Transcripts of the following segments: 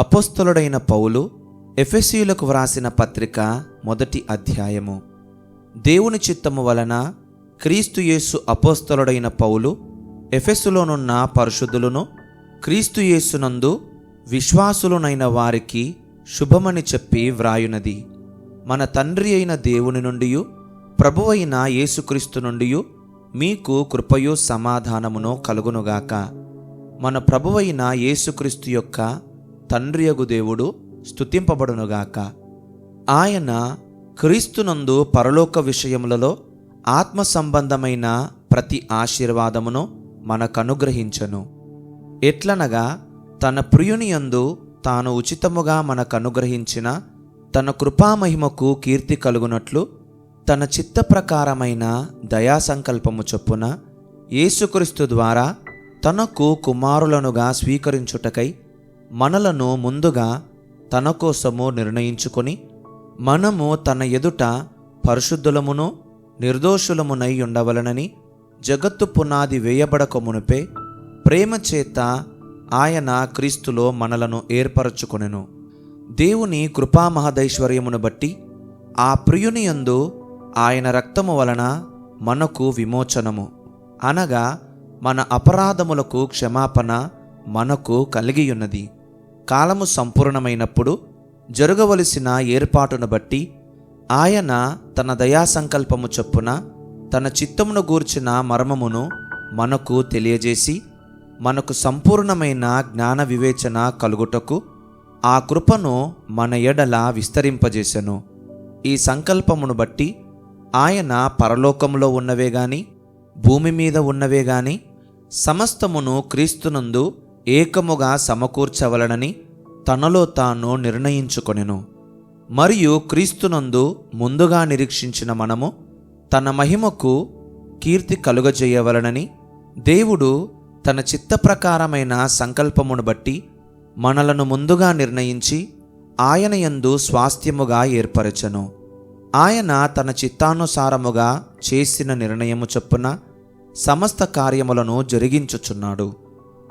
అపోస్తలుడైన పౌలు ఎఫెసీయులకు వ్రాసిన పత్రిక మొదటి అధ్యాయము. దేవుని చిత్తము వలన క్రీస్తు యేసు అపోస్తలుడైన పౌలు ఎఫెసులోనున్న పరిశుద్ధులను క్రీస్తు యేసునందు విశ్వాసులునైన వారికి శుభమని చెప్పి వ్రాయునది. మన తండ్రి అయిన దేవుని నుండి ప్రభువైన యేసుక్రీస్తు నుండి మీకు కృపయు సమాధానమును కలుగునుగాక. మన ప్రభువైన యేసుక్రీస్తు యొక్క తండ్రియగు దేవుడు స్తుతింపబడునుగాక. ఆయన క్రీస్తునందు పరలోక విషయములలో ఆత్మ సంబంధమైన ప్రతి ఆశీర్వాదమును మనకనుగ్రహించను. ఎట్లనగా తన ప్రియుని యందు తాను ఉచితముగా మనకనుగ్రహించిన తన కృపామహిమకు కీర్తి కలుగునట్లు తన చిత్త ప్రకారమైన దయా సంకల్పము చొప్పున యేసుక్రీస్తు ద్వారా తనకు కుమారులనుగా స్వీకరించుటకై మనలను ముందుగా తన కోసము నిర్ణయించుకొని మనము తన ఎదుట పరిశుద్ధులమును నిర్దోషులమునై ఉండవలనని జగత్తు పునాది వేయబడక మునుపే ప్రేమ చేత ఆయన క్రీస్తులో మనలను ఏర్పరచుకొనెను. దేవుని కృపామహదైశ్వర్యమును బట్టి ఆ ప్రియుని యందు ఆయన రక్తము వలన మనకు విమోచనము. అనగా మన అపరాధములకు క్షమాపణ మనకు కలిగియున్నది. కాలము సంపూర్ణమైనప్పుడు జరగవలసిన ఏర్పాటును బట్టి ఆయన తన దయా సంకల్పము చొప్పున తన చిత్తమును గూర్చిన మర్మమును మనకు తెలియజేసి మనకు సంపూర్ణమైన జ్ఞాన వివేచన కలుగుటకు ఆ కృపను మన ఎడల విస్తరింపజేసెను. ఈ సంకల్పమును బట్టి ఆయన పరలోకములో ఉన్నవే గాని భూమి మీద ఉన్నవే గాని సమస్తమును క్రీస్తునందు ఏకముగా సమకూర్చవలనని తనలో తాను నిర్ణయించుకొనెను. మరియు క్రీస్తునందు ముందుగా నిరీక్షించిన మనము తన మహిమకు కీర్తి కలుగజేయవలనని దేవుడు తన చిత్త ప్రకారమైన సంకల్పమును బట్టి మనలను ముందుగా నిర్ణయించి ఆయన యందు స్వాస్థ్యముగా ఏర్పరచను. ఆయన తన చిత్తానుసారముగా చేసిన నిర్ణయము చొప్పున సమస్త కార్యములను జరిగించుచున్నాడు.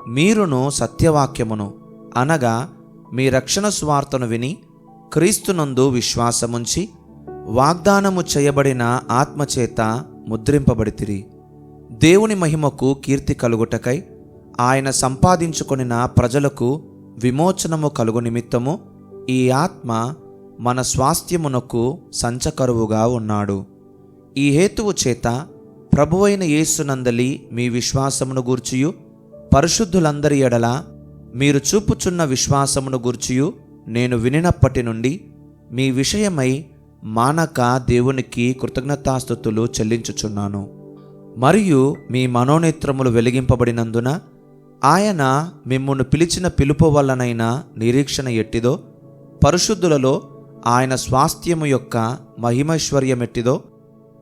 మీరును సత్యవాక్యమును అనగా మీ రక్షణ స్వార్థను విని క్రీస్తునందు విశ్వాసముంచి వాగ్దానము చేయబడిన ఆత్మచేత ముద్రింపబడితిరి. దేవుని మహిమకు కీర్తి కలుగుటకై ఆయన సంపాదించుకొనిన ప్రజలకు విమోచనము కలుగు నిమిత్తము ఈ ఆత్మ మన స్వాస్థ్యమునకు సంచకరువుగా ఉన్నాడు. ఈ హేతువు చేత ప్రభువైన యేసునందలి మీ విశ్వాసమును గూర్చియు పరిశుద్ధులందరి ఎడల మీరు చూపుచున్న విశ్వాసమును గూర్చియు నేను వినినప్పటి నుండి మీ విషయమై మానక దేవునికి కృతజ్ఞతాస్థుతులు చెల్లించుచున్నాను. మరియు మీ మనోనేత్రములు వెలిగింపబడినందున ఆయన మిమ్మును పిలిచిన పిలుపు వల్లనైనా నిరీక్షణ ఎట్టిదో పరిశుద్ధులలో ఆయన స్వాస్థ్యము యొక్క మహిమైశ్వర్యమెట్టిదో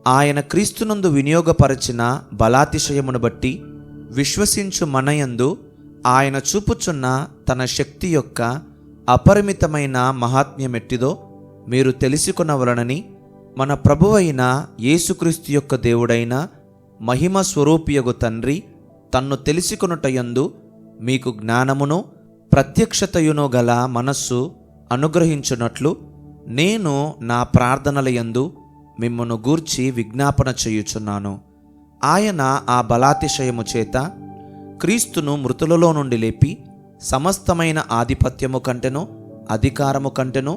ఆయన క్రీస్తునందు వినియోగపరచిన బలాతిశయమును బట్టి విశ్వసించు మనయందు ఆయన చూపుచున్న తన శక్తి యొక్క అపరిమితమైన మహాత్మ్యమెట్టిదో మీరు తెలుసుకునవలనని మన ప్రభువైన యేసుక్రీస్తు యొక్క దేవుడైన మహిమ స్వరూపియగు తండ్రి తన్ను తెలుసుకొనుటయందు మీకు జ్ఞానమును ప్రత్యక్షతయును గల మనస్సు అనుగ్రహించున్నట్లు నేను నా ప్రార్థనలయందు మిమ్మను గూర్చి విజ్ఞాపన చేయుచున్నాను. ఆయన ఆ బలాతిశయము చేత క్రీస్తును మృతులలో నుండి లేపి సమస్తమైన ఆధిపత్యము కంటెనో అధికారము కంటెనో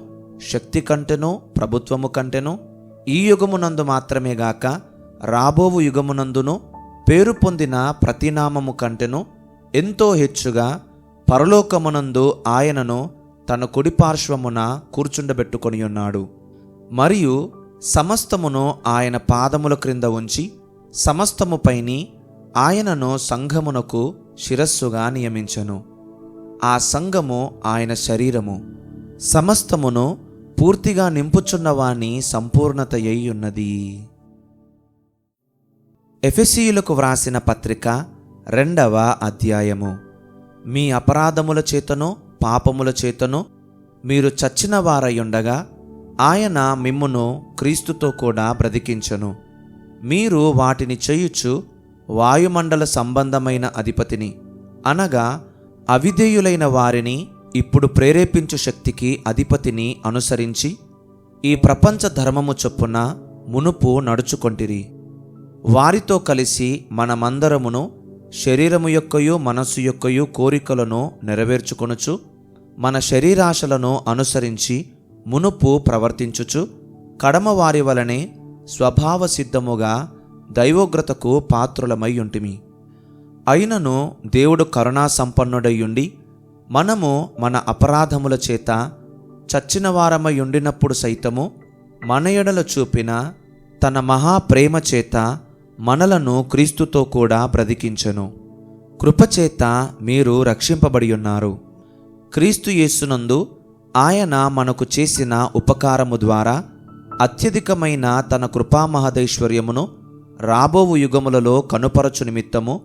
శక్తి కంటెనో ప్రభుత్వము కంటెనో ఈ యుగమునందు మాత్రమే గాక రాబోవు యుగమునందును పేరు పొందిన ప్రతినామము కంటెను ఎంతో హెచ్చుగా పరలోకమునందు ఆయనను తన కుడి పార్శ్వమున కూర్చుండబెట్టుకొని ఉన్నాడు మరియు సమస్తమును ఆయన పాదముల క్రింద ఉంచి సమస్తముపైని ఆయనను సంఘమునకు శిరస్సుగా నియమించెను. ఆ సంఘము ఆయన శరీరము. సమస్తమును పూర్తిగా నింపుచున్నవాణి సంపూర్ణత ఉన్నది ఎఫెసీయులకు వ్రాసిన పత్రిక రెండవ అధ్యాయము. మీ అపరాధముల చేతను పాపముల చేతను మీరు చచ్చిన వారయుండగా ఆయన మిమ్మును క్రీస్తుతో కూడా బ్రతికించను. మీరు వాటిని చేయుచు వాయుమండల సంబంధమైన అధిపతిని అనగా అవిధేయులైన వారిని ఇప్పుడు ప్రేరేపించు శక్తికి అధిపతిని అనుసరించి ఈ ప్రపంచ ధర్మము చొప్పున మునుపు నడుచుకొంటిరి. వారితో కలిసి మనమందరమును శరీరము యొక్కయు మనస్సు యొక్కయు కోరికలను నెరవేర్చుకొనుచు మన శరీరాశలను అనుసరించి మునుపు ప్రవర్తించుచు కడమ వారి వలనే స్వభావ సిద్ధముగా దైవోగ్రతకు పాత్రులమై ఉంటిమి అయినను దేవుడు కరుణా సంపన్నుడయ్యుండి మనము మన అపరాధముల చేత చచ్చిన వారమై ఉండినప్పుడు సైతము మన ఎడల చూపిన తన మహాప్రేమ చేత మనలను క్రీస్తుతో కూడా బ్రతికించెను. కృపచేత మీరు రక్షింపబడి ఉన్నారు క్రీస్తు యేసునందు ఆయన మనకు చేసిన ఉపకారము ద్వారా అత్యధికమైన తన కృపామహదైశ్వర్యమును రాబోవు యుగములలో కనుపరచు నిమిత్తము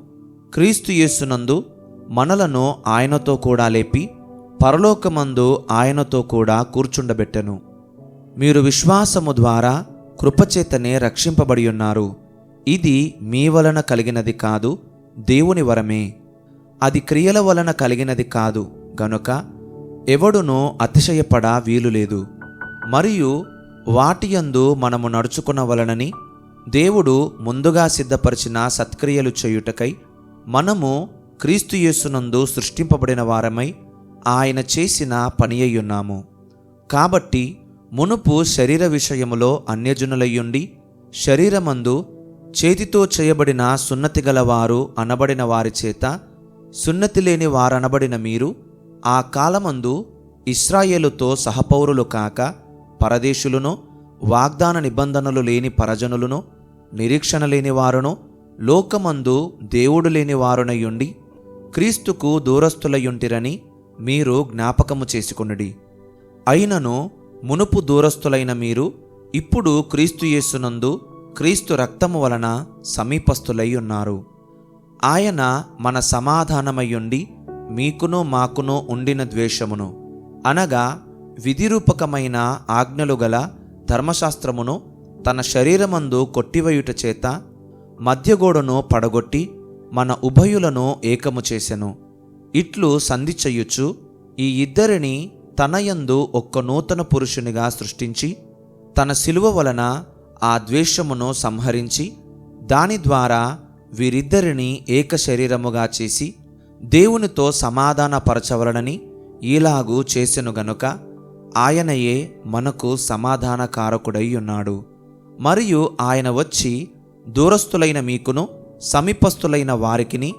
క్రీస్తు యేసునందు మనలను ఆయనతో కూడా లేపి పరలోకమందు ఆయనతో కూడా కూర్చుండబెట్టెను. మీరు విశ్వాసము ద్వారా కృపచేతనే రక్షింపబడి ఉన్నారు. ఇది మీ వలన కలిగినది కాదు దేవుని వరమే. అది క్రియల వలన కలిగినది కాదు గనుక ఎవడునూ అతిశయపడ వీలులేదు మరియు వాటియందు మనము నడుచుకున్న వలనని దేవుడు ముందుగా సిద్ధపరిచిన సత్క్రియలు చేయుటకై మనము క్రీస్తు యేసునందు సృష్టింపబడిన వారమై ఆయన చేసిన పని అయ్యున్నాము కాబట్టి మునుపు శరీర విషయములో అన్యజనులయ్యుండి శరీరమందు చేతితో చేయబడిన సున్నతి గలవారు అనబడిన వారి చేత సున్నతి లేని వారనబడిన మీరు ఆ కాలమందు ఇస్రాయేలుతో సహపౌరులు కాక పరదేశులను వాగ్దాన నిబంధనలు లేని పరజనులను నిరీక్షణ లేని వారును లోకమందు దేవుడు లేని వారునయుండి క్రీస్తుకు దూరస్థులయ్యుంటిరని మీరు జ్ఞాపకము చేసుకొనుడి. అయినను మునుపు దూరస్థులైన మీరు ఇప్పుడు క్రీస్తు యేసునందు క్రీస్తు రక్తము వలన సమీపస్థులై ఉన్నారు. ఆయన మన సమాధానమయ్యుండి మీకును మాకును ఉండిన ద్వేషమును. అనగా విధిరూపకమైన ఆజ్ఞలు గల ధర్మశాస్త్రమును తన శరీరమందు కొట్టివయుట చేత మధ్యగోడను పడగొట్టి మన ఉభయులను ఏకము చేసెను. ఇట్లు సంధి చెయ్యుచు ఈ ఇద్దరిని తనయందు ఒక్క నూతన పురుషునిగా సృష్టించి తన శిలువ వలన ఆ ద్వేషమును సంహరించి దాని ద్వారా వీరిద్దరిని ఏక శరీరముగా చేసి దేవునితో సమాధానపరచవలనని ఇలాగూ చేసెను గనుక ఆయనయే మనకు సమాధానకారకుడై ఉన్నాడు. మరియు ఆయన వచ్చి దూరస్థులైన మీకును సమీపస్థులైన వారికిని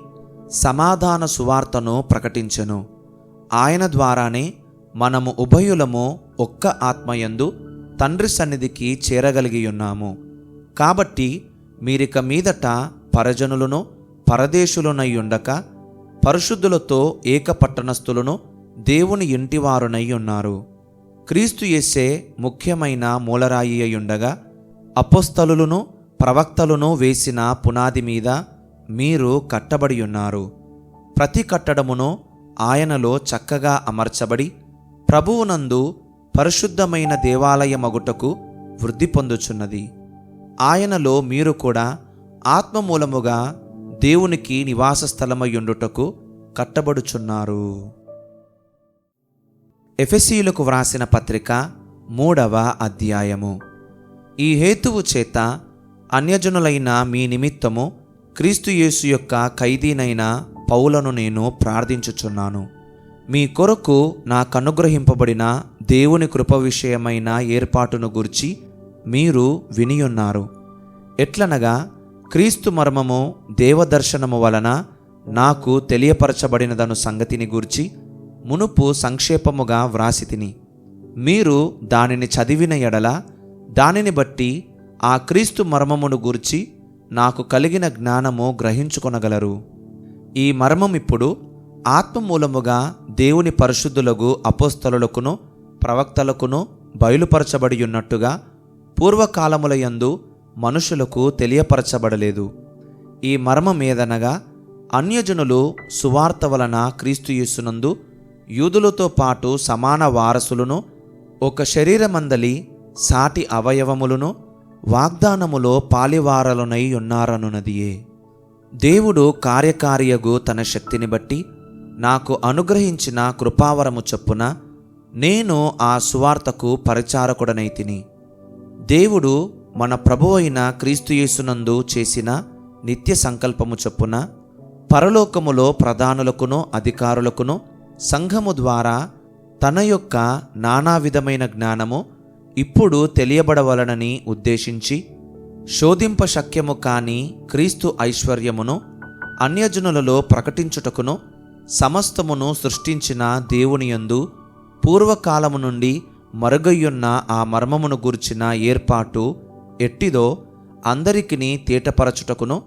సమాధాన సువార్తను ప్రకటించెను. ఆయన ద్వారానే మనము ఉభయులము ఒక్క ఆత్మయందు తండ్రి సన్నిధికి చేరగలిగి ఉన్నాము. కాబట్టి మీరిక మీదట పరజనులను పరదేశులునై ఉండక పరిశుద్ధులతో ఏక పట్టణస్థులను దేవుని ఇంటివారునై ఉన్నారు. క్రీస్తు యేసే ముఖ్యమైన మూలరాయి అయ్యుండగా అపోస్తలులను ప్రవక్తలను వేసిన పునాది మీద మీరు కట్టబడి ఉన్నారు ప్రతి కట్టడమును ఆయనలో చక్కగా అమర్చబడి ప్రభువునందు పరిశుద్ధమైన దేవాలయమగుటకు వృద్ధి పొందుచున్నది. ఆయనలో మీరు కూడా ఆత్మమూలముగా దేవునికి నివాస స్థలమయ్యుండుటకు కట్టబడుచున్నారు. ఎఫెసీయులకు వ్రాసిన పత్రిక మూడవ అధ్యాయము. ఈ హేతువు చేత అన్యజనులైన మీ నిమిత్తము క్రీస్తుయేసు యొక్క ఖైదీనైన పౌలను నేను ప్రార్థించుచున్నాను. మీ కొరకు నాకు అనుగ్రహింపబడిన దేవుని కృప విషయమైన ఏర్పాటును గురించి మీరు వినియున్నారు. ఎట్లనగా క్రీస్తు మర్మము దేవదర్శనము వలన నాకు తెలియపరచబడినదను సంగతిని గూర్చి మునుపు సంక్షేపముగా వ్రాసితిని మీరు దానిని చదివిన ఎడల దానిని బట్టి ఆ క్రీస్తు మర్మమును గూర్చి నాకు కలిగిన జ్ఞానము గ్రహించుకొనగలరు. ఈ మర్మం ఇప్పుడు ఆత్మమూలముగా దేవుని పరిశుద్ధులకు అపోస్తలులకును ప్రవక్తలకును బయలుపరచబడి ఉన్నట్టుగా పూర్వకాలములయందు మనుషులకు తెలియపరచబడలేదు. ఈ మర్మమేదనగా అన్యజనులు సువార్త వలన క్రీస్తు యేసునందు యూదులతో పాటు సమాన వారసులను ఒక శరీరమందలి సాటి అవయవములను వాగ్దానములో పాలివారలునై ఉన్నారనున్నదియే. దేవుడు కార్యకార్యగు తన శక్తిని బట్టి నాకు అనుగ్రహించిన కృపావరము చొప్పున నేను ఆ సువార్తకు పరిచారకుడనైతిని దేవుడు మన ప్రభు అయిన క్రీస్తుయేసునందు చేసిన నిత్య సంకల్పము చొప్పున పరలోకములో ప్రధానులకును అధికారులకును సంఘము ద్వారా తన యొక్క నానా విధమైన జ్ఞానము ఇప్పుడు తెలియబడవలనని ఉద్దేశించి శోధింప శక్యము కాని క్రీస్తు ఐశ్వర్యమును అన్యజనులలో ప్రకటించుటకును సమస్తమును సృష్టించిన దేవునియందు పూర్వకాలము నుండి మరుగయ్యున్న ఆ మర్మమును గూర్చిన ఏర్పాటు ఎట్టిదో అందరికిని తేటపరచుటకును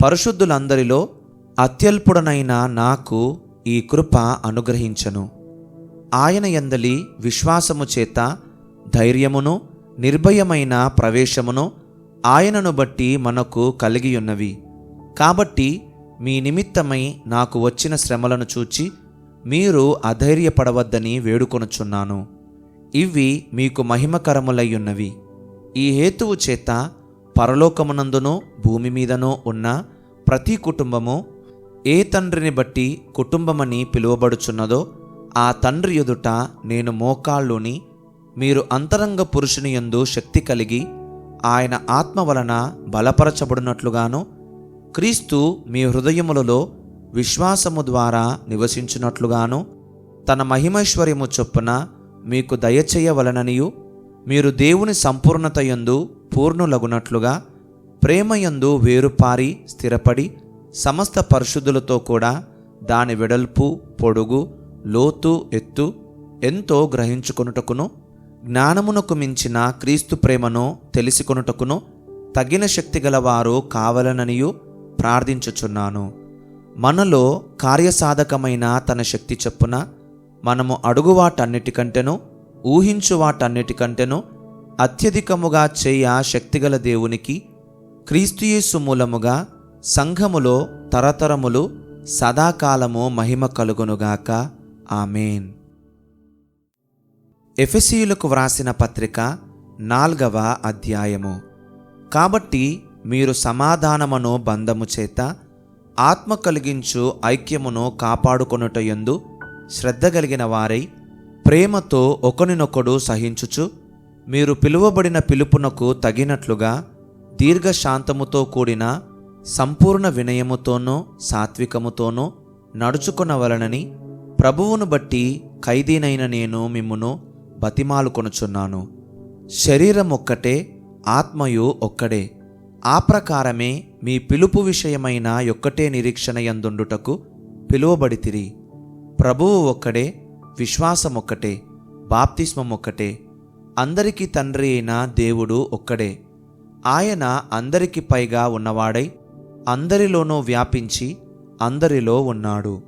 పరిశుద్ధులందరిలో అత్యల్పుడనైన నాకు ఈ కృప అనుగ్రహించను. ఆయన ఎందలి విశ్వాసము చేత ధైర్యమును నిర్భయమైన ప్రవేశమును ఆయనను బట్టి మనకు కలిగియున్నవి. కాబట్టి మీ నిమిత్తమై నాకు వచ్చిన శ్రమలను చూచి మీరు అధైర్యపడవద్దని వేడుకొనుచున్నాను. ఇవి మీకు మహిమకరములయ్యున్నవి. ఈ హేతువు చేత పరలోకమునందునో భూమి మీదనో ఉన్న ప్రతి కుటుంబము ఏ తండ్రిని బట్టి కుటుంబమని పిలువబడుచున్నదో ఆ తండ్రి ఎదుట నేను మోకాళ్ళుని మీరు అంతరంగ పురుషుని యందు శక్తి కలిగి ఆయన ఆత్మ వలన బలపరచబడినట్లుగాను క్రీస్తు మీ హృదయములలో విశ్వాసము ద్వారా నివసించున్నట్లుగాను తన మహిమైశ్వర్యము చొప్పున మీకు దయచేయవలననియు మీరు దేవుని సంపూర్ణత యందు పూర్ణులగునట్లుగా ప్రేమయందు వేరుపారి స్థిరపడి సమస్త పరిశుద్ధులతో కూడా దాని వెడల్పు పొడుగు లోతు ఎత్తు ఎంతో గ్రహించుకొనుటకును జ్ఞానమునకు మించిన క్రీస్తు ప్రేమను తెలిసికొనుటకును తగిన శక్తి గలవారు కావలననియు ప్రార్థించుచున్నాను. మనలో కార్యసాధకమైన తన శక్తి చెప్పున మనము అడుగు వాటన్నిటికంటెను ఊహించు వాటన్నిటికంటెను అత్యధికముగా చేయ శక్తిగల దేవునికి క్రీస్తుయేసు మూలముగా సంఘములో తరతరములు సదాకాలము మహిమ కలుగునుగాక. ఆమెన్. ఎఫెసీయులకు వ్రాసిన పత్రిక నాల్గవ అధ్యాయము. కాబట్టి మీరు సమాధానమును బంధము చేత ఆత్మ కలిగించు ఐక్యమును కాపాడుకొనుట యందు శ్రద్ధ కలిగిన వారై ప్రేమతో ఒకనినొకడు సహించుచు మీరు పిలువబడిన పిలుపునకు తగినట్లుగా దీర్ఘశాంతముతో కూడిన సంపూర్ణ వినయముతోనో సాత్వికముతోనో నడుచుకొనవలనని ప్రభువును బట్టి ఖైదీనైన నేను మిమ్మును బతిమాలుకొనుచున్నాను శరీరం ఒక్కటే ఆత్మయు ఒక్కడే. ఆ ప్రకారమే మీ పిలుపు విషయమైన ఒక్కటే నిరీక్షణ యందుండుటకు పిలువబడితిరి. ప్రభువు ఒక్కడే విశ్వాసం ఒక్కటే బాప్తిస్మం ఒక్కటే అందరికీ తండ్రి అయిన దేవుడు ఒక్కడే. ఆయన అందరికి పైగా ఉన్నవాడై అందరిలోనూ వ్యాపించి అందరిలో ఉన్నాడు.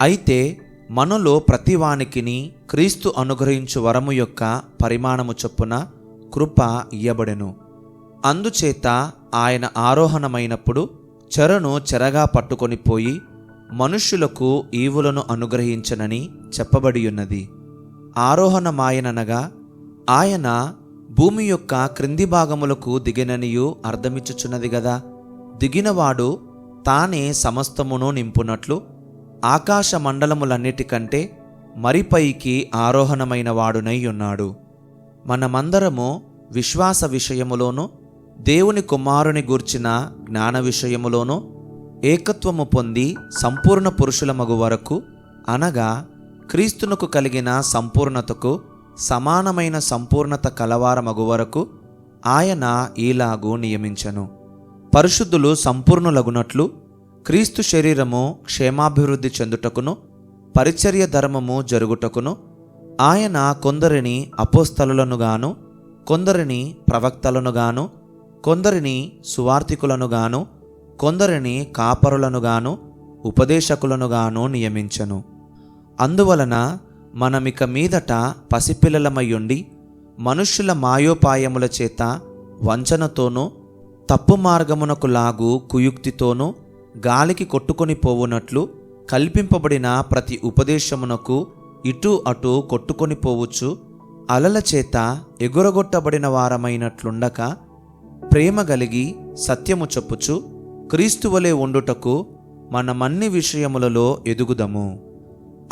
అయితే మనలో ప్రతివానికిని క్రీస్తు అనుగ్రహించు వరము యొక్క పరిమాణము చొప్పున కృప ఇయ్యబడెను. అందుచేత ఆయన ఆరోహణమైనప్పుడు చెరను చెరగా పట్టుకొని పోయి మనుష్యులకు ఈవులను అనుగ్రహించనని చెప్పబడియున్నది. ఆరోహణమాయననగా ఆయన భూమి యొక్క క్రింది భాగములకు దిగిననియు అర్థమిచ్చుచున్నది గదా. దిగినవాడు తానే సమస్తమును నింపునట్లు ఆకాశ మండలములన్నిటికంటే మరిపైకి ఆరోహణమైన వాడునై ఉన్నాడు మనమందరము విశ్వాస విషయములోను దేవుని కుమారుని గూర్చిన జ్ఞాన విషయములోను ఏకత్వము పొంది సంపూర్ణ పురుషులమగు వరకు అనగా క్రీస్తునకు కలిగిన సంపూర్ణతకు సమానమైన సంపూర్ణత కలవారమగు వరకు ఆయన ఈలాగు నియమించను. పరిశుద్ధులు సంపూర్ణులగునట్లు క్రీస్తు శరీరము క్షేమాభివృద్ధి చెందుటకును పరిచర్య ధర్మము జరుగుటకును ఆయన కొందరిని అపోస్తలులనుగాను కొందరిని ప్రవక్తలనుగాను కొందరిని సువార్థికులనుగాను కొందరిని కాపరులనుగాను ఉపదేశకులనుగాను నియమించను. అందువలన మనమిక మీదట పసిపిల్లలమయ్యుండి మనుష్యుల మాయోపాయముల చేత వంచనతోనూ తప్పు మార్గమునకు లాగు కుయుక్తితోనూ గాలికి కొట్టుకొని పోవునట్లు కల్పింపబడిన ప్రతి ఉపదేశమునకు ఇటు అటు కొట్టుకొని పోవచ్చు అలల చేత ఎగురగొట్టబడిన వారమైనట్లుండక ప్రేమ కలిగి సత్యము చెప్పుచు క్రీస్తువలే ఉండుటకు మనమన్ని విషయములలో ఎదుగుదము.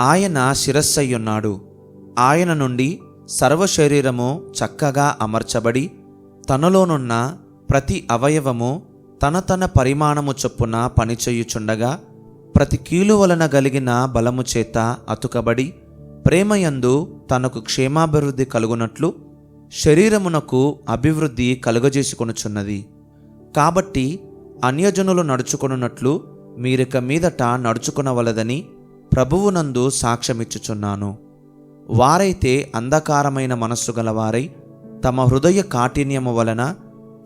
ఆయన శిరస్సయ్యున్నాడు. ఆయన నుండి సర్వశరీరము చక్కగా అమర్చబడి తనలోనున్న ప్రతి అవయవము తన తన పరిమాణము చొప్పున పనిచేయుచుండగా ప్రతి కీలు వలన కలిగిన బలము చేత అతుకబడి ప్రేమయందు తనకు క్షేమాభివృద్ధి కలుగునట్లు శరీరమునకు అభివృద్ధి కలుగజేసుకొనుచున్నది. కాబట్టి అన్యజనులు నడుచుకొనున్నట్లు మీరిక మీదట నడుచుకునవలదని ప్రభువునందు సాక్ష్యమిచ్చుచున్నాను. వారైతే అంధకారమైన మనస్సు గలవారై తమ హృదయ కాఠిన్యము వలన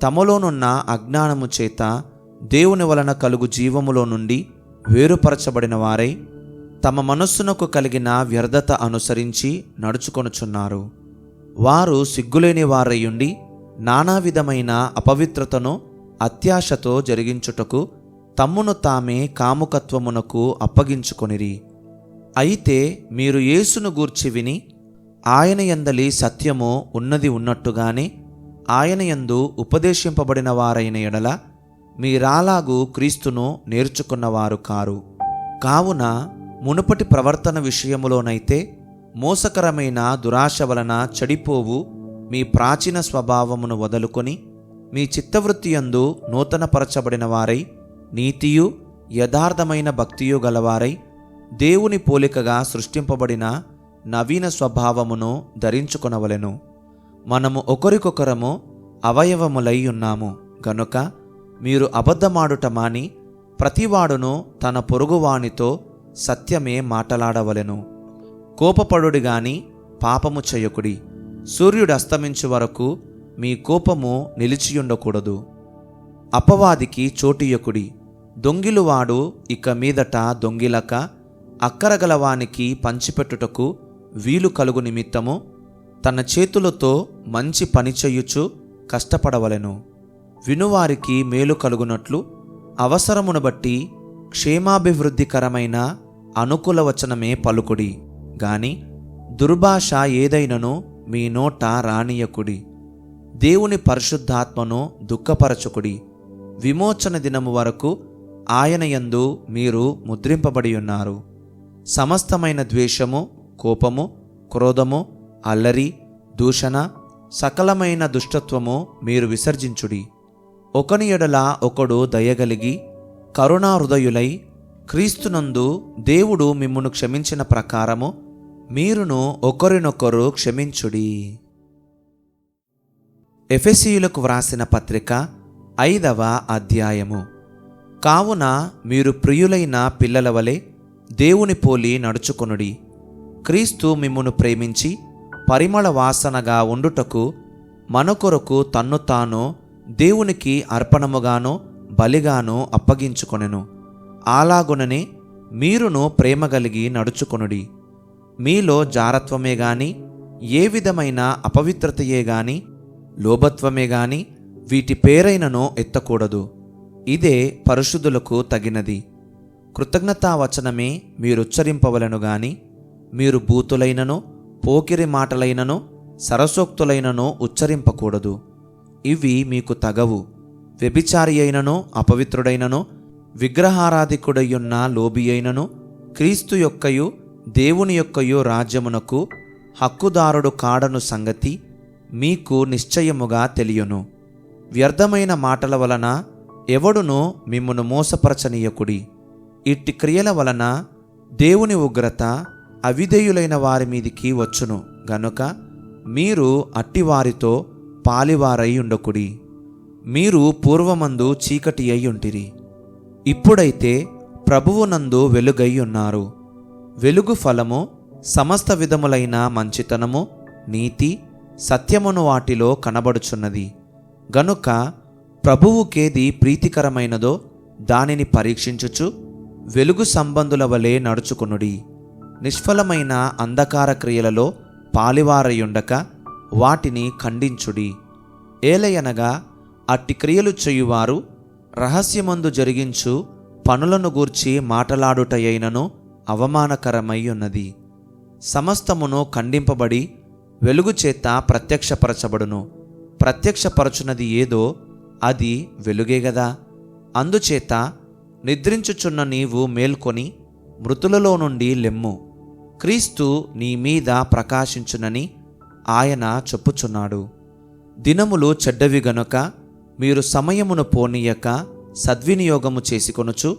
తమలోనున్న అజ్ఞానము చేత దేవుని వలన కలుగు జీవములో నుండి వేరుపరచబడిన వారై తమ మనస్సునకు కలిగిన వ్యర్థత అనుసరించి నడుచుకొనుచున్నారు. వారు సిగ్గులేని వారయ్యుండి నానా విధమైన అపవిత్రతను అత్యాశతో జరిగించుటకు తమ్మును తామే కాముకత్వమునకు అప్పగించుకొనిరి. అయితే మీరు యేసును గూర్చి విని ఆయన ఎందలి సత్యము ఉన్నది ఉన్నట్టుగానే ఆయన యందు ఉపదేశింపబడిన వారైన ఎడల మీరాలాగు క్రీస్తును నేర్చుకున్నవారు కారు. కావున మునుపటి ప్రవర్తన విషయములోనైతే మోసకరమైన దురాశ వలన చెడిపోవు మీ ప్రాచీన స్వభావమును వదులుకొని మీ చిత్తవృత్తి యందు నూతనపరచబడిన వారై నీతియు యథార్థమైన భక్తియు గలవారై దేవుని పోలికగా సృష్టింపబడిన నవీన స్వభావమును ధరించుకొనవలెను. మనము ఒకరికొకరము అవయవములై ఉన్నాము. గనుక మీరు అబద్ధమాడుట మాని ప్రతివాడును తన పొరుగువానితో సత్యమే మాటలాడవలెను. కోపపడుడి గాని పాపము చేయకుడి. సూర్యుడు అస్తమించు వరకు మీ కోపము నిలిచియుండకూడదు. అపవాదికి చోటియకుడి దొంగిలువాడు ఇక మీదట దొంగిలక అక్కరగలవానికి పంచిపెట్టుటకు వీలు కలుగు నిమిత్తము తన చేతులతో మంచి పని చేయుచు కష్టపడవలెను. వినువారికి మేలు కలుగునట్లు అవసరమును బట్టి క్షేమాభివృద్ధికరమైన అనుకూల వచనమే పలుకుడి. గాని దుర్భాష ఏదైనను మీ నోట రానియకుడి. దేవుని పరిశుద్ధాత్మను దుఃఖపరచుకుడి. విమోచన దినము వరకు ఆయన యందు మీరు ముద్రింపబడి ఉన్నారు సమస్తమైన ద్వేషము కోపము క్రోధము అల్లరి దూషణ సకలమైన దుష్టత్వము మీరు విసర్జించుడి. ఒకని ఎడల ఒకడు దయగలిగి కరుణాహృదయులై క్రీస్తునందు దేవుడు మిమ్మును క్షమించిన ప్రకారము మీరును ఒకరినొకరు క్షమించుడి. ఎఫెసీయులకు వ్రాసిన పత్రిక ఐదవ అధ్యాయము. కావున మీరు ప్రియులైన పిల్లల వలె దేవుని పోలి నడుచుకొనుడి. క్రీస్తు మిమ్మును ప్రేమించి పరిమళ వాసనగా ఉండుటకు మన కొరకు తన్ను తాను దేవునికి అర్పణముగాను బలిగాను అప్పగించుకొనెను. అలాగుననే మీరును ప్రేమ కలిగి నడుచుకొనుడి. మీలో జారత్వమే గాని ఏ విధమైన అపవిత్రతయే గాని లోభత్వమే గాని వీటి పేరైనను ఎత్తకూడదు. ఇదే పరిశుద్ధులకు తగినది. కృతజ్ఞతావచనమే మీరుచ్చరింపవలను గాని మీరు బూతులైనను పోకిరి మాటలైనను సరసోక్తులైనను ఉచ్చరింపకూడదు. ఇవి మీకు తగవు. వ్యభిచారి అయినను అపవిత్రుడైనను విగ్రహారాధికుడయ్యున్న లోబి అయినను క్రీస్తు యొక్కయు దేవుని యొక్కయు రాజ్యమునకు హక్కుదారుడు కాడను సంగతి మీకు నిశ్చయముగా తెలియను. వ్యర్థమైన మాటల వలన ఎవడును మిమ్మును మోసపరచనీయకుడి. ఇట్టి క్రియల వలన దేవుని ఉగ్రత అవిధేయులైన వారి మీదికి వచ్చును. గనుక మీరు అట్టివారితో పాలివారై ఉండకుడి. మీరు పూర్వమందు చీకటి అయి ఉంటిరి. ఇప్పుడైతే ప్రభువునందు వెలుగై ఉన్నారు. వెలుగు ఫలము సమస్త విధములైన మంచితనము నీతి సత్యమును వాటిలో కనబడుచున్నది. గనుక ప్రభువుకేది ప్రీతికరమైనదో దానిని పరీక్షించుచు వెలుగు సంబంధుల వలె నడుచుకునుడి. నిష్ఫలమైన అంధకార క్రియలలో పాలివారయుండక వాటిని ఖండించుడి. ఏలయనగా అట్టి క్రియలు చేయువారు రహస్యమందు జరిగించు పనులను గూర్చి మాటలాడుటయైనను అవమానకరమయ్యున్నది. సమస్తమును ఖండింపబడి వెలుగు చేత ప్రత్యక్షపరచబడును. ప్రత్యక్షపరచునది ఏదో అది వెలుగే గదా. అందుచేత నిద్రించుచున్న నీవు మేల్కొని మృతులలో నుండి లెమ్ము. క్రీస్తు నీ మీద ప్రకాశించునని ఆయన చెప్పుచున్నాడు. దినములు చెడ్డవి గనుక మీరు సమయమును పోనీయక సద్వినియోగము చేసుకొనుచు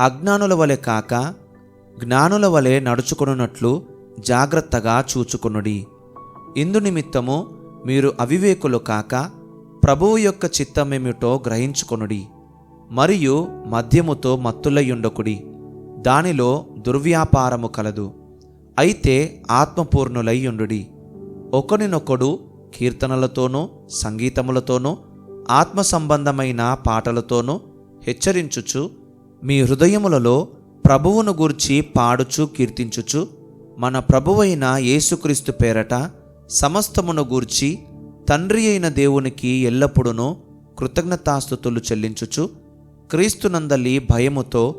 అజ్ఞానుల వలె కాక జ్ఞానుల వలె నడుచుకొనున్నట్లు జాగ్రత్తగా చూచుకొనుడి. ఇందు నిమిత్తము మీరు అవివేకులు కాక ప్రభువు యొక్క చిత్తమేమిటో గ్రహించుకొనుడి. మరియు మద్యముతో మత్తులయ్యుండకుడి దానిలో దుర్వ్యాపారము కలదు. అయితే ఆత్మపూర్ణులయ్యుండుడి. ఒకనినొకడు కీర్తనలతోనూ సంగీతములతోనూ ఆత్మ సంబంధమైన పాటలతోనూ హెచ్చరించుచు మీ హృదయములలో ప్రభువును గూర్చి పాడుచు కీర్తించుచు మన ప్రభువైన యేసుక్రీస్తు పేరట సమస్తమును గూర్చి తండ్రి అయిన దేవునికి ఎల్లప్పుడూ కృతజ్ఞతాస్థుతులు చెల్లించుచు క్రీస్తునందలి భయముతో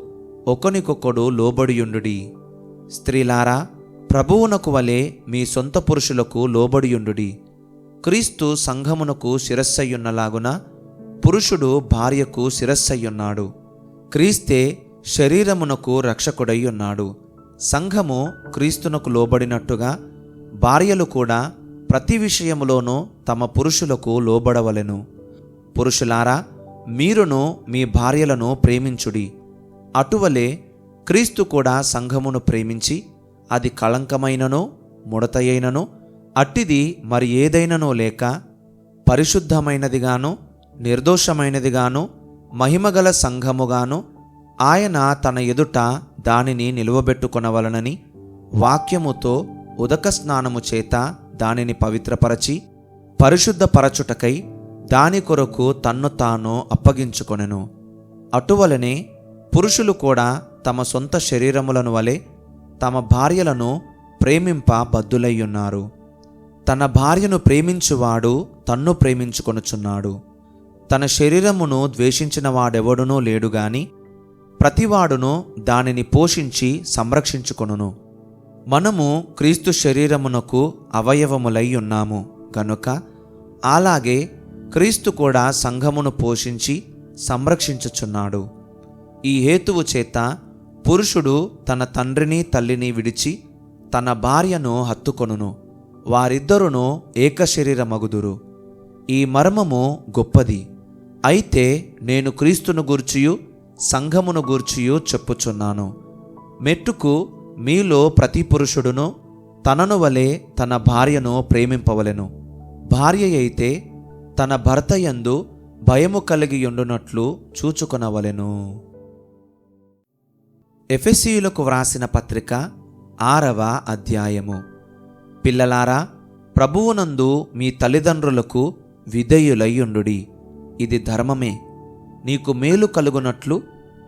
ఒకనికొకడు లోబడియుండుడి. స్త్రీలారా ప్రభువునకు వలె మీ సొంత పురుషులకు లోబడియుండుడి. క్రీస్తు సంఘమునకు శిరస్సయ్యున్నలాగున పురుషుడు భార్యకు శిరస్సయ్యున్నాడు. క్రీస్తే శరీరమునకు రక్షకుడై ఉన్నాడు సంఘము క్రీస్తునకు లోబడినట్టుగా భార్యలు కూడా ప్రతి విషయములోనూ తమ పురుషులకు లోబడవలెను. పురుషులారా మీరును మీ భార్యలను ప్రేమించుడి. అటువలే క్రీస్తు కూడా సంఘమును ప్రేమించి అది కళంకమైననో ముడతయైననో అట్టిది మరి ఏదైననో లేక పరిశుద్ధమైనదిగాను నిర్దోషమైనదిగాను మహిమగల సంఘముగాను ఆయన తన ఎదుట దానిని నిలువబెట్టుకొనవలనని వాక్యముతో ఉదక స్నానము చేత దానిని పవిత్రపరచి పరిశుద్ధపరచుటకై దాని కొరకు తన్ను తాను అప్పగించుకొనెను. అటువలనే పురుషులు కూడా తమ సొంత శరీరములను వలె తమ భార్యలను ప్రేమింప బద్దులయ్యున్నారు. తన భార్యను ప్రేమించువాడు తన్ను ప్రేమించుకొనుచున్నాడు. తన శరీరమును ద్వేషించిన వాడెవడునూ లేడు గాని ప్రతివాడును దానిని పోషించి సంరక్షించుకొనును. మనము క్రీస్తు శరీరమునకు అవయవములై ఉన్నాము గనుక అలాగే క్రీస్తు కూడా సంఘమును పోషించి సంరక్షించుచున్నాడు. ఈ హేతువు చేత పురుషుడు తన తండ్రిని తల్లిని విడిచి తన భార్యను హత్తుకొనును. వారిద్దరును ఏకశరీరమగుదురు. ఈ మర్మము గొప్పది. అయితే నేను క్రీస్తును గూర్చియు సంఘమును గూర్చియు చెప్పుచున్నాను. మెట్టుకు మీలో ప్రతి పురుషుడును తనను వలె తన భార్యను ప్రేమింపవలెను. భార్య అయితే తన భర్త యందు భయము కలిగి ఉండునట్లు చూచుకొనవలెను. ఎఫెసీయులకు వ్రాసిన పత్రిక ఆరవ అధ్యాయము. పిల్లలారా ప్రభువునందు మీ తల్లిదండ్రులకు విధేయులయ్యుండు ఇది ధర్మమే. నీకు మేలు కలుగునట్లు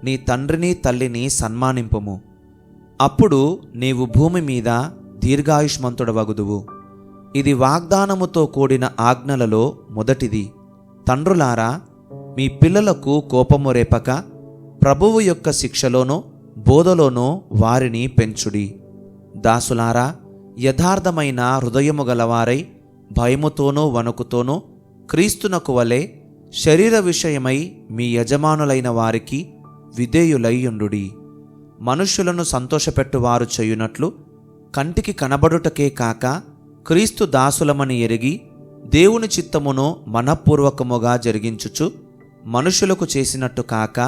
నీ తండ్రిని తల్లిని సన్మానింపుము. అప్పుడు నీవు భూమి మీద దీర్ఘాయుష్మంతుడవగుదువు. ఇది వాగ్దానముతో కూడిన ఆజ్ఞలలో మొదటిది. తండ్రులారా మీ పిల్లలకు కోపము రేపక ప్రభువు యొక్క శిక్షలోనూ బోధలోనూ వారిని పెంచుడి. దాసులారా యథార్థమైన హృదయము గలవారై భయముతోనూ వణుకుతోనూ క్రీస్తునకు వలె శరీర విషయమై మీ యజమానులైన వారికి విధేయులైయుండుడి మనుష్యులను సంతోషపెట్టువారు చేయునట్లు కంటికి కనబడుటకే కాక క్రీస్తు దాసులమని ఎరిగి దేవుని చిత్తమును మనఃపూర్వకముగా జరిగించుచు మనుషులకు చేసినట్టు కాక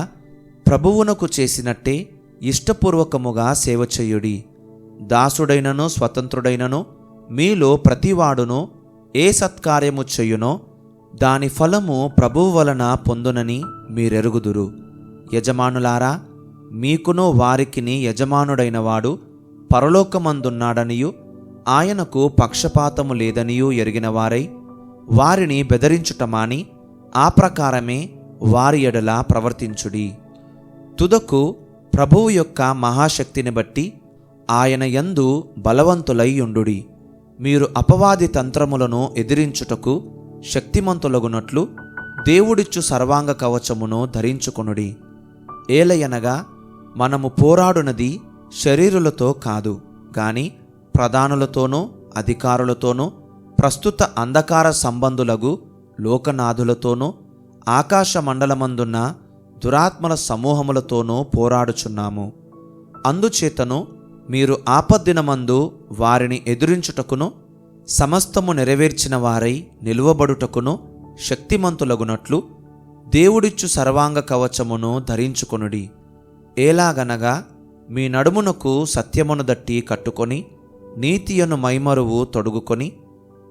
ప్రభువునకు చేసినట్టే ఇష్టపూర్వకముగా సేవ చేయుడి. దాసుడైనను స్వతంత్రుడైనను మీలో ప్రతివాడును ఏ సత్కార్యము చెయ్యునో దాని ఫలము ప్రభువు వలన పొందునని మీరెరుగుదురు. యజమానులారా మీకును వారికిని యజమానుడైన వాడు పరలోకమందున్నాడనియు ఆయనకు పక్షపాతము లేదనియూ ఎరిగిన వారై వారిని బెదరించుటమాని ఆ ప్రకారమే వారి ఎడలా ప్రవర్తించుడి. తుదకు ప్రభువు యొక్క మహాశక్తిని బట్టి ఆయన యందు బలవంతులై ఉండుడి మీరు అపవాది తంత్రములను ఎదిరించుటకు శక్తిమంతులగునట్లు దేవుడిచ్చు సర్వాంగ కవచమును ధరించుకొనుడి. ఏలయనగా మనము పోరాడునది శరీరులతో కాదు గాని ప్రధానులతోనూ అధికారులతోనూ ప్రస్తుత అంధకార సంబంధులగు లోకనాథులతోనూ ఆకాశ మండలమందున్న దురాత్మల సమూహములతోనూ పోరాడుచున్నాము. అందుచేతను మీరు ఆపద్దినమందు వారిని ఎదురించుటకును సమస్తము నెరవేర్చిన వారై నిలువబడుటకును శక్తిమంతులగునట్లు దేవుడిచ్చు సర్వాంగ కవచమును ధరించుకొనుడి. ఏలాగనగా మీ నడుమునకు సత్యమును దట్టి కట్టుకొని నీతియను మైమరువు తొడుగుకొని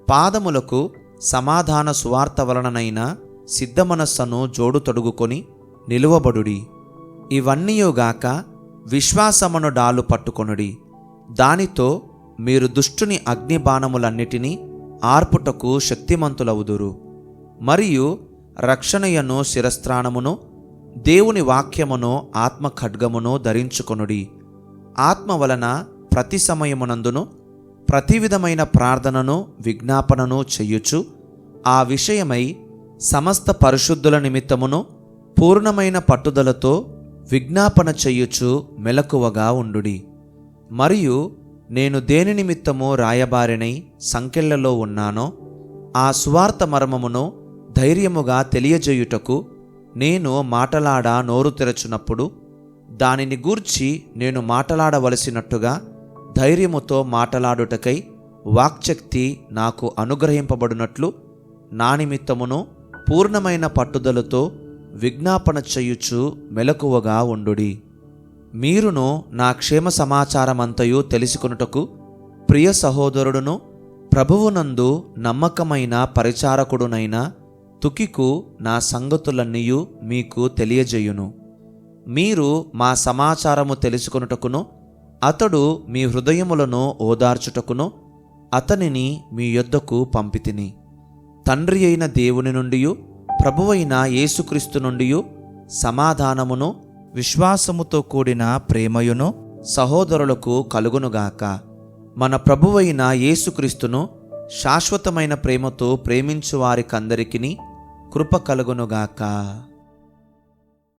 పాదములకు సమాధాన సువార్త వలననైన సిద్ధమనస్సను జోడు తొడుగుకొని నిలువబడుడి. ఇవన్నీయుగాక విశ్వాసమును డాలు పట్టుకొనుడి. దానితో మీరు దుష్టుని అగ్నిబాణములన్నిటినీ ఆర్పుటకు శక్తిమంతులవుదురు. మరియు రక్షణయను శిరస్త్రాణమును దేవుని వాక్యమును ఆత్మ ఖడ్గమును ధరించుకొనుడి. ఆత్మ వలన ప్రతి సమయమునందును ప్రతి విధమైన ప్రార్థనను విజ్ఞాపనను చెయ్యుచు ఆ విషయమై సమస్త పరిశుద్ధుల నిమిత్తమును పూర్ణమైన పట్టుదలతో విజ్ఞాపన చెయ్యుచు మెలకువగా ఉండుడి. మరియు నేను దేని నిమిత్తము రాయబారినై సంకెళ్ళలో ఉన్నానో ఆ స్వార్థ మర్మమును ధైర్యముగా తెలియజేయుటకు నేను మాటలాడ నోరు తెరచునప్పుడు దానిని గూర్చి నేను మాటలాడవలసినట్టుగా ధైర్యముతో మాటలాడుటకై వాక్శక్తి నాకు అనుగ్రహింపబడినట్లు నా నిమిత్తమును పూర్ణమైన పట్టుదలతో విజ్ఞాపన చేయుచు మెలకువగా ఉండుడి. మీరును నా క్షేమ సమాచారమంతయు తెలుసుకొనుటకు ప్రియ సహోదరుడును ప్రభువునందు నమ్మకమైన పరిచారకుడునైన తుకికు నా సంగతులన్నీయు మీకు తెలియజేయును. మీరు మా సమాచారము తెలుసుకొనుటకును అతడు మీ హృదయములను ఓదార్చుటకును అతనిని మీ యొద్దకు పంపితిని. తండ్రి అయిన దేవుని నుండియు ప్రభువైన యేసుక్రీస్తు నుండియు సమాధానమును విశ్వాసముతో కూడిన ప్రేమయును సహోదరులకు కలుగునుగాక. మన ప్రభువైన యేసుక్రీస్తును శాశ్వతమైన ప్రేమతో ప్రేమించువారికందరికీ కృప కలుగునుగాక.